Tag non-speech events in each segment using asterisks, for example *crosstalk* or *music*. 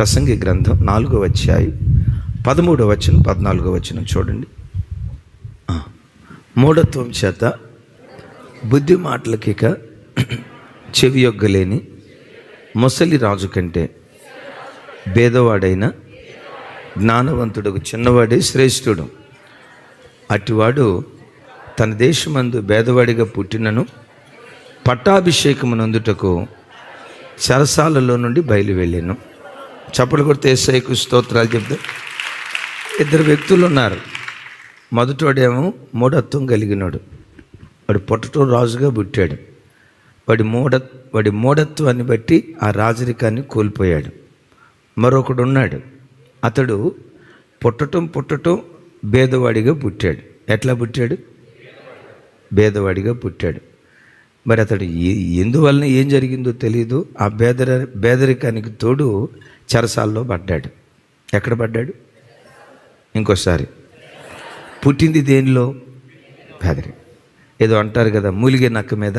ప్రసంగి గ్రంథం నాలుగో వచ్చాయి పదమూడవ వచ్చిన పద్నాలుగో వచనం చూడండి. మూఢత్వం చేత బుద్ధి మాటలకిక చెవి యొగ్గలేని ముసలి రాజు కంటే భేదవాడైన జ్ఞానవంతుడు చిన్నవాడే శ్రేష్ఠుడు. అటివాడు తన దేశమందు భేదవాడిగా పుట్టినను పట్టాభిషేకమునందుటకు చెరసాలలో నుండి బయలు వెళ్ళాను చప్పలు కొడితే ఏసైకు స్తోత్రాలు చెప్తే ఇద్దరు వ్యక్తులు ఉన్నారు. మొదటోడేమో మూఢత్వం కలిగినాడు. వాడు పుట్టటం రాజుగా పుట్టాడు. వాడి మూఢ వాడి మూఢత్వాన్ని బట్టి ఆ రాజరికాన్ని కోల్పోయాడు. మరొకడు ఉన్నాడు. అతడు పుట్టటం పుట్టటం భేదవాడిగా పుట్టాడు. ఎట్లా పుట్టాడు? భేదవాడిగా పుట్టాడు. మరి అతడు ఎందువలన ఏం జరిగిందో తెలియదు ఆ బేదర పేదరికానికి తోడు చెరసాల్లో పడ్డాడు. ఎక్కడ పడ్డాడు? ఇంకోసారి. పుట్టింది దేనిలో? పేదరికం ఏదో అంటారు కదా మూలిగే నక్క మీద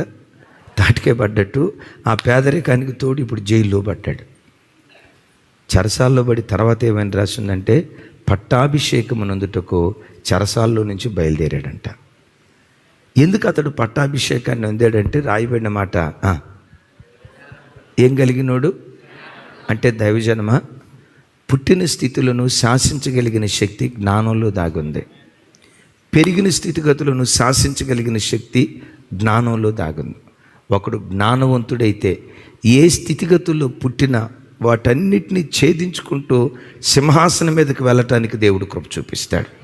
తాటికే పడ్డట్టు ఆ పేదరికానికి తోడు ఇప్పుడు జైల్లో పడ్డాడు. చెరసాల్లో పడి తర్వాత ఏమైనా రాసిందంటే పట్టాభిషేకం నందుటకు చెరసాల్లో నుంచి బయలుదేరాడంట. ఎందుకు అతడు పట్టాభిషేకాన్ని పొందాడంటే రాయబడిన మాట? ఏం కలిగినోడు? అంటే దైవజనమా? పుట్టిన స్థితులను శాసించగలిగిన శక్తి జ్ఞానంలో దాగుంది. పెరిగిన స్థితిగతులను శాసించగలిగిన శక్తి జ్ఞానంలో దాగుంది. ఒకడు జ్ఞానవంతుడైతే ఏ స్థితిగతుల్లో పుట్టినా వాటన్నిటిని ఛేదించుకుంటూ సింహాసనం మీదకి వెళ్ళటానికి దేవుడు కృప చూపిస్తాడు.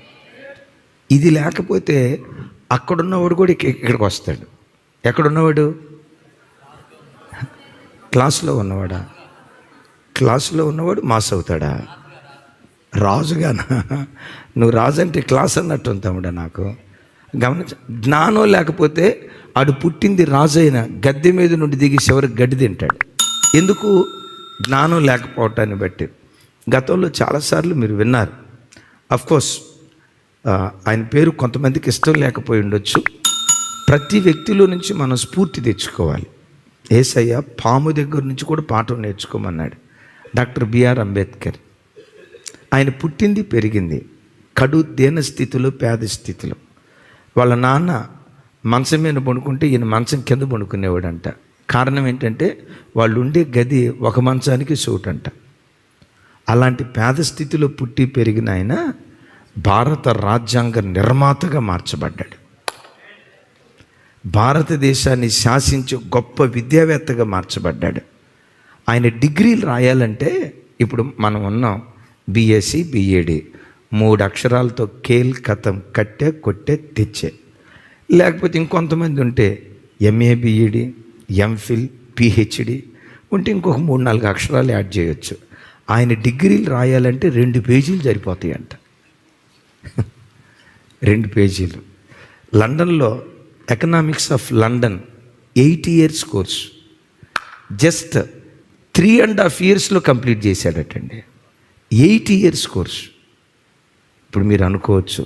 ఇది లేకపోతే అక్కడున్నవాడు కూడా ఇక్కడికి వస్తాడు. ఎక్కడున్నవాడు? క్లాసులో ఉన్నవాడా? క్లాసులో ఉన్నవాడు మాస్ అవుతాడా? రాజుగానా? నువ్వు రాజు అంటే క్లాస్ అన్నట్టు ఉంది తమ్ముడా నాకు. గమనించ జ్ఞానం లేకపోతే ఆడు పుట్టింది రాజు గద్దె మీద నుండి దిగి చివరికి గడ్డి తింటాడు. ఎందుకు? జ్ఞానం లేకపోవటాన్ని బట్టి. గతంలో చాలాసార్లు మీరు విన్నారు. అఫ్కోర్స్ ఆయన పేరు కొంతమందికి ఇష్టం లేకపోయి ఉండొచ్చు. ప్రతి వ్యక్తిలో నుంచి మనం స్ఫూర్తి తెచ్చుకోవాలి. ఏసయ్య పాము దగ్గర నుంచి కూడా పాఠం నేర్చుకోమన్నాడు. Doctor BR Ambedkar. ఆయన పుట్టింది పెరిగింది. కడు దేన స్థితిలో పేద స్థితిలో. వాళ్ళ నాన్న మంచం మీద పడుకుంటే ఈయన మంచం కింద పడుకునేవాడంట. కారణం ఏంటంటే వాళ్ళు ఉండే గది ఒక మంచానికి సూట్ అంట అలాంటి పేద స్థితిలో పుట్టి పెరిగిన ఆయన భారత రాజ్యాంగ నిర్మాతగా మార్చబడ్డాడు. భారతదేశాన్ని శాసించే గొప్ప విద్యావేత్తగా మార్చబడ్డాడు. ఆయన డిగ్రీలు రాయాలంటే ఇప్పుడు మనం ఉన్నాం బీఎస్సీ బీఏడి మూడు అక్షరాలతో కేల్ కథం కట్టే కొట్టే తెచ్చే. లేకపోతే ఇంకొంతమంది ఉంటే ఎంఏ బీఈడి ఎంఫిల్ పిహెచ్డి ఉంటే ఇంకొక మూడు నాలుగు అక్షరాలు యాడ్ చేయొచ్చు. ఆయన డిగ్రీలు రాయాలంటే రెండు పేజీలు సరిపోతాయంట. *laughs* రెండు పేజీలు. లండన్లో economics of London eight years course. Just three and half ఇయర్స్లో కంప్లీట్ చేశాడటండి. Eight years course. ఇప్పుడు మీరు అనుకోవచ్చు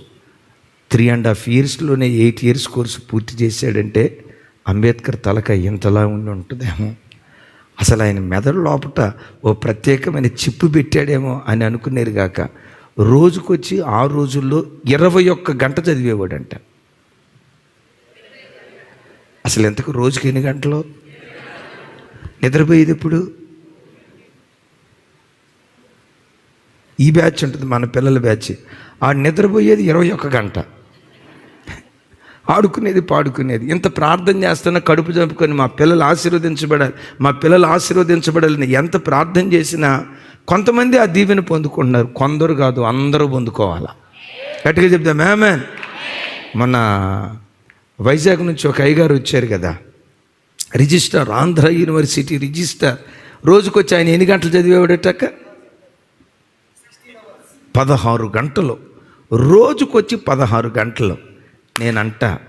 త్రీ అండ్ హాఫ్ ఇయర్స్లోనే ఎయిట్ ఇయర్స్ కోర్సు పూర్తి చేశాడంటే అంబేద్కర్ తలక ఎంతలా ఉండి ఉంటుందేమో. అసలు ఆయన మెదడు లోపట ఓ ప్రత్యేకమైన చిప్పు పెట్టాడేమో అని అనుకునేరు గాక రోజుకొచ్చి ఆ రోజుల్లో ఇరవై ఒక్క గంట చదివేవాడంట. అసలు ఎంతకు రోజుకి ఎన్ని గంటలు? నిద్రపోయేది ఎప్పుడు? ఈ బ్యాచ్ ఉంటుంది మన పిల్లల బ్యాచ్. ఆ నిద్రపోయేది ఇరవై ఒక్క గంట. ఆడుకునేది పాడుకునేది. ఇంత ప్రార్థన చేస్తున్నా కడుపు చంపుకొని మా పిల్లలు ఆశీర్వదించబడాలి మా పిల్లలు ఆశీర్వదించబడాలని ఎంత ప్రార్థన చేసినా కొంతమంది ఆ దీవెన పొందుకుంటున్నారు. కొందరు కాదు అందరూ పొందుకోవాలా. గట్టిగా చెప్తా మేమేన్ మొన్న వైజాగ్ నుంచి ఒక అయ్యగారు వచ్చారు కదా. రిజిస్టర్ ఆంధ్ర యూనివర్సిటీ రిజిస్టర్ రోజుకొచ్చి ఆయన ఎన్ని గంటలు చదివేవాడటక్క? పదహారు గంటలు. రోజుకొచ్చి పదహారు గంటలు. నేనంట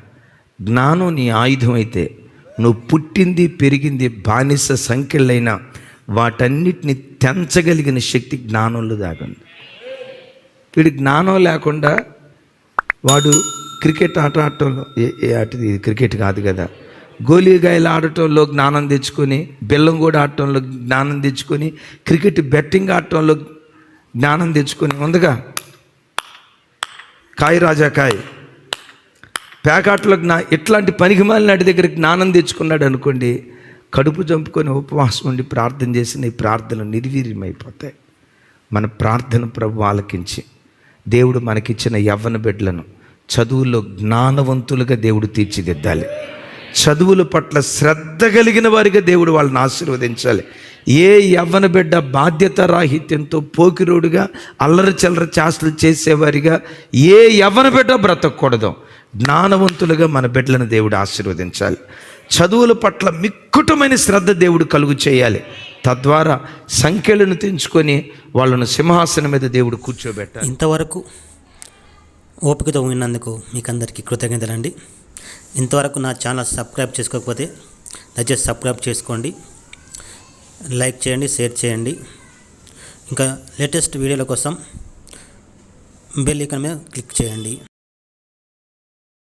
జ్ఞానం నీ ఆయుధం అయితే నువ్వు పుట్టింది పెరిగింది బానిస సంఖ్యలైన వాటన్నిటిని తెంచగలిగిన శక్తి జ్ఞానంలో దాగుంది వీడి జ్ఞానం లేకుండా వాడు క్రికెట్ ఆట ఆడటంలో ఏ ఆటది? ఇది క్రికెట్ కాదు కదా. గోలీగాయలు ఆడటంలో జ్ఞానం తెచ్చుకొని బెల్లం కూడా ఆడటంలో జ్ఞానం తెచ్చుకొని క్రికెట్ బెట్టింగ్ ఆడటంలో జ్ఞానం తెచ్చుకొని ఉందిగా. కాయ రాజా కాయ్. పేకాటలో జ్ఞా ఇట్లాంటి పనికి మాలినాటి దగ్గర జ్ఞానం తెచ్చుకున్నాడు అనుకోండి కడుపు చంపుకొని ఉపవాసం ఉండి ప్రార్థన చేసిన ఈ ప్రార్థనలు నిర్వీర్యమైపోతాయి. మన ప్రార్థన ప్రభు ఆలకించి దేవుడు మనకిచ్చిన యవ్వన బిడ్డలను చదువులో జ్ఞానవంతులుగా దేవుడు తీర్చిదిద్దాలి. చదువుల పట్ల శ్రద్ధ కలిగిన వారిగా దేవుడు వాళ్ళని ఆశీర్వదించాలి. ఏ యవ్వన బిడ్డ బాధ్యత రాహిత్యంతో పోకిరోడుగా అల్లరి చల్లర చేష్టలు చేసేవారిగా ఏ యవ్వన బిడ్డ బ్రతకూడదు. జ్ఞానవంతులుగా మన బిడ్డలను దేవుడు ఆశీర్వదించాలి. చదువుల పట్ల మిక్కుటమైన శ్రద్ధ దేవుడు కలుగు చేయాలి. తద్వారా సంఖ్యలను తెంచుకొని వాళ్ళను సింహాసనం మీద దేవుడు కూర్చోబెట్టాలి. ఇంతవరకు ఓపికతో విన్నందుకు మీకు అందరికీ కృతజ్ఞతలండి ఇంతవరకు నా ఛానల్ సబ్స్క్రైబ్ చేసుకోకపోతే దయచేసి సబ్స్క్రైబ్ చేసుకోండి. లైక్ చేయండి షేర్ చేయండి. ఇంకా లేటెస్ట్ వీడియోల కోసం బెల్ ఐకాన్ మీద క్లిక్ చేయండి.